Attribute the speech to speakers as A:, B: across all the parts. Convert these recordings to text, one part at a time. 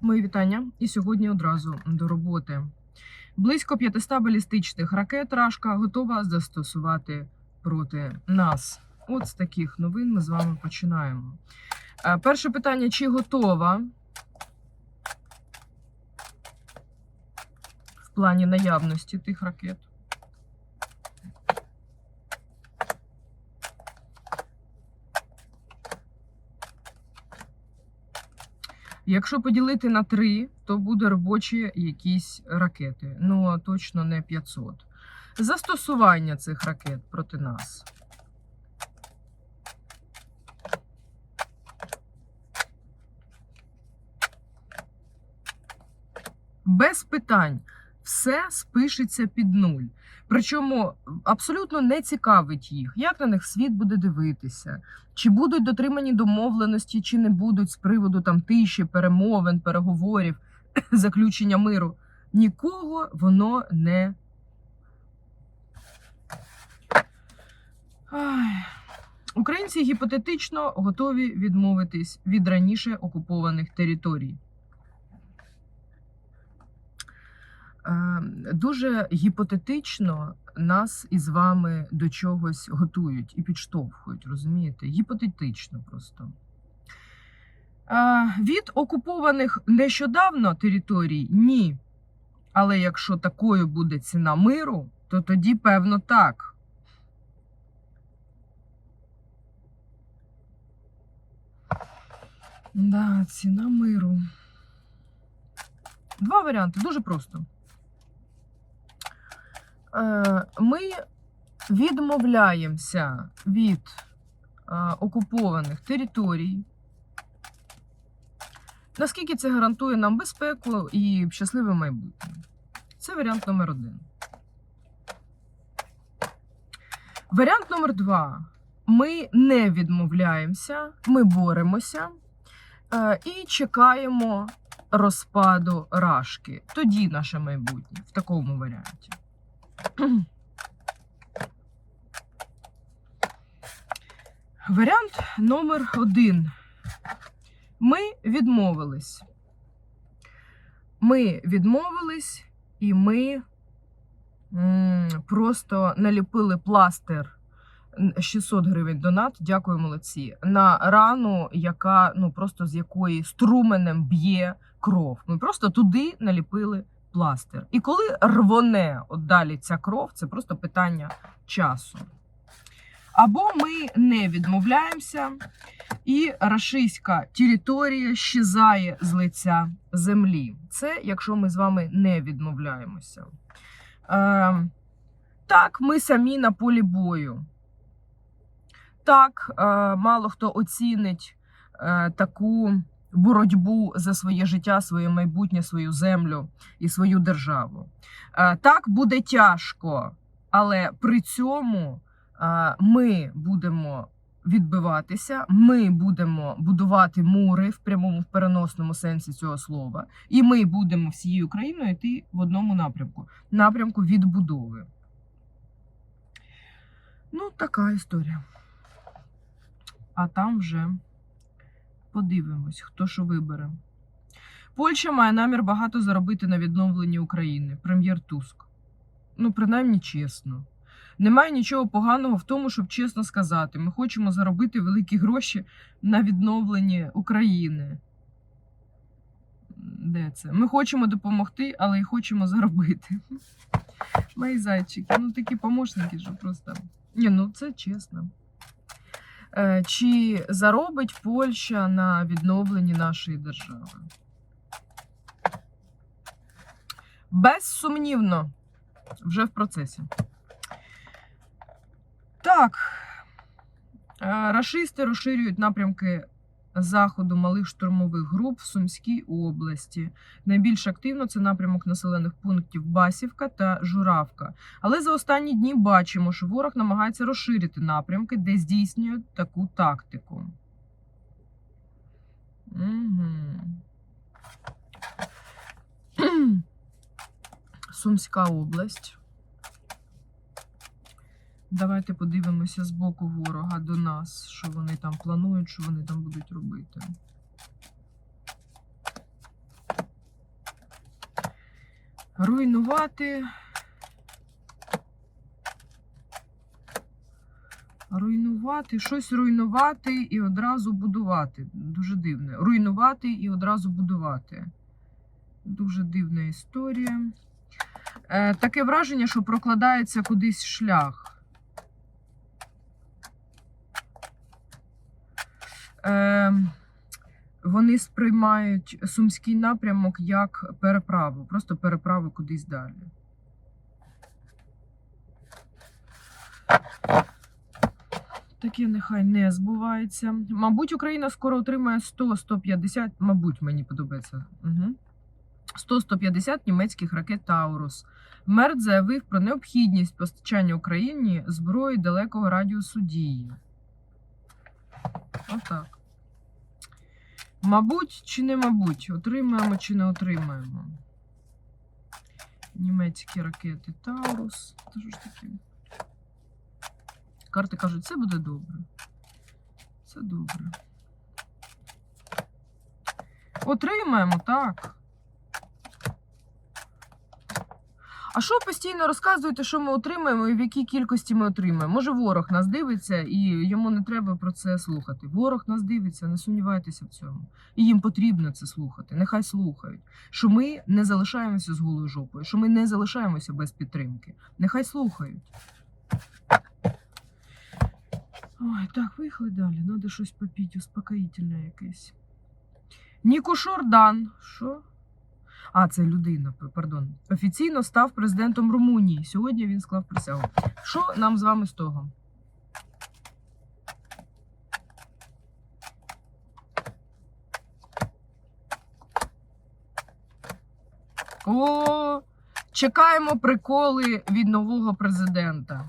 A: Мої вітання. І сьогодні одразу до роботи. Близько 500 балістичних ракет Рашка готова застосувати проти нас. От з таких новин ми з вами починаємо. Е, Перше питання: чи готова в плані наявності тих ракет? Якщо поділити на три, то буде робочі якісь ракети. Ну а точно не 500. Застосування цих ракет проти нас. Без питань. Все спишеться під нуль. Причому абсолютно не цікавить їх, як на них світ буде дивитися, чи будуть дотримані домовленості, чи не будуть з приводу там тиші, перемовин, переговорів, заключення миру. Нікого воно не. Ай. Українці гіпотетично готові відмовитись від раніше окупованих територій. Е, Дуже гіпотетично нас із вами до чогось готують і підштовхують, розумієте? Гіпотетично просто. Е, Від окупованих нещодавно територій ні. Але якщо такою буде ціна миру, то тоді, певно, так. Да, ціна миру. Два варіанти. Дуже просто. Е, Ми відмовляємося від е, окупованих територій. Наскільки це гарантує нам безпеку і щасливе майбутнє? Це варіант номер один. Варіант номер два. Ми не відмовляємося, ми боремося е, і чекаємо розпаду рашки. Тоді наше майбутнє в такому варіанті. Варіант номер один. Ми відмовились. Ми відмовились, і ми просто наліпили пластир 600 гривень донат. Дякую, молодці. На рану, яка ну просто з якої струменем б'є кров. Ми просто туди наліпили пластир. І коли рвоне от далі ця кров, це просто питання часу. Або ми не відмовляємося, і рашистська територія щезає з лиця землі. Це якщо ми з вами не відмовляємося. Е, так, ми самі на полі бою. Так, е, мало хто оцінить е, таку боротьбу за своє життя, своє майбутнє, свою землю і свою державу. Так, буде тяжко, але при цьому ми будемо відбиватися, ми будемо будувати мури в прямому в переносному сенсі цього слова, і ми будемо всією Україною йти в одному напрямку напрямку відбудови. Ну, така історія. А там вже подивимось, хто що вибере. Польща має намір багато заробити на відновленні України. Прем'єр Туск. Ну, принаймні чесно. Немає нічого поганого в тому, щоб чесно сказати. Ми хочемо заробити великі гроші на відновленні України. Де це? Ми хочемо допомогти, але й хочемо заробити. Мої зайчики, ну такі помощники, що просто. Ні, ну це чесно. Е, Чи заробить Польща на відновленні нашої держави? Безсумнівно, вже в процесі. Так. Е, Рашисти розширюють напрямки заходу малих штурмових груп в Сумській області. Найбільш активно це напрямок населених пунктів Басівка та Журавка. Але за останні дні бачимо, що ворог намагається розширити напрямки, де здійснює таку тактику. Угу. Сумська область. Давайте подивимося з боку ворога до нас, що вони там планують, що вони там будуть робити. Руйнувати. Руйнувати, щось руйнувати і одразу будувати. Дуже дивне. Руйнувати і одразу будувати. Дуже дивна історія. Е, таке враження, що прокладається кудись шлях. Е, вони сприймають сумський напрямок як переправу, просто переправу кудись далі. Таке нехай не збувається. Мабуть, Україна скоро отримає 100-150, мабуть, мені подобається. Угу. 100-150 німецьких ракет Таурус. Мерт заявив про необхідність постачання Україні зброї далекого радіусу дії. Отак. Мабуть, чи не мабуть, отримаємо чи не отримаємо. Німецькі ракети Таурус. Це ж таке? Карти кажуть, це буде добре. Це добре. Отримаємо, так. А що постійно розказуєте, що ми отримаємо і в якій кількості ми отримаємо? Може, ворог нас дивиться і йому не треба про це слухати. Ворог нас дивиться, не сумнівайтеся в цьому. І їм потрібно це слухати. Нехай слухають. Що ми не залишаємося з голою жопою, що ми не залишаємося без підтримки. Нехай слухають. Ой, так, поїхали далі. Надо щось попити, успокоїтельне якесь. Ніку Шордан. Що? А, це людина, пардон. Офіційно став президентом Румунії. Сьогодні він склав присягу. Що нам з вами з того? О, чекаємо приколи від нового президента.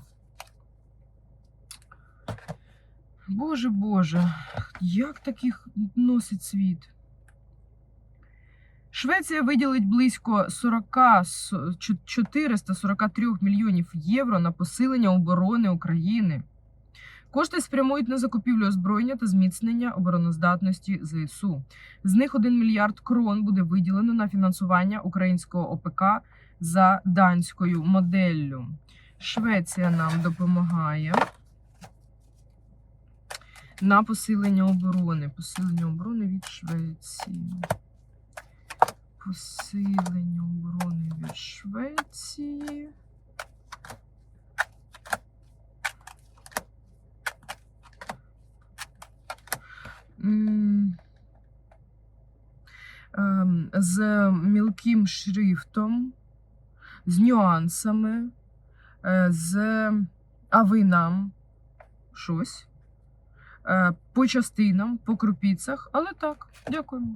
A: Боже Боже, як таких носить світ? Швеція виділить близько 40, 443 мільйонів євро на посилення оборони України. Кошти спрямують на закупівлю озброєння та зміцнення обороноздатності ЗСУ. З них 1 мільярд крон буде виділено на фінансування українського ОПК за данською моделлю. Швеція нам допомагає на посилення оборони. Посилення оборони від Швеції. Посилення оборони від Швеції. Ем, З мілким шрифтом, з нюансами, е, з а ви нам щось. Е, По частинам, по крупіцях, але так, дякуємо.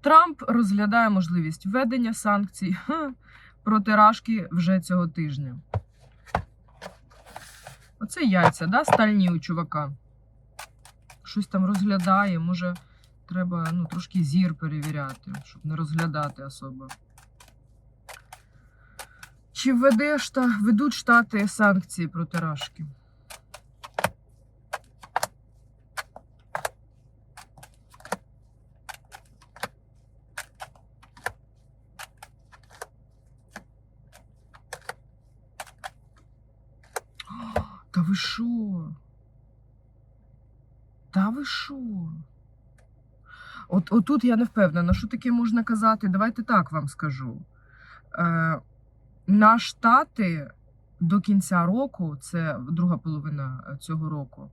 A: Трамп розглядає можливість введення санкцій проти Рашки вже цього тижня. Оце яйця, да, стальні у чувака. Щось там розглядає, може, треба ну, трошки зір перевіряти, щоб не розглядати особо. Чи введе ведуть штати санкції проти Рашки? Та ви що? Та ви що? От отут я не впевнена, що таке можна казати. Давайте так вам скажу. Е, на штати до кінця року, це друга половина е, цього року,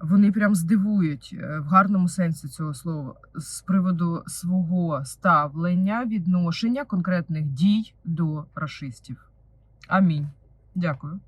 A: вони прям здивують е, в гарному сенсі цього слова з приводу свого ставлення, відношення конкретних дій до рашистів. Амінь. Дякую.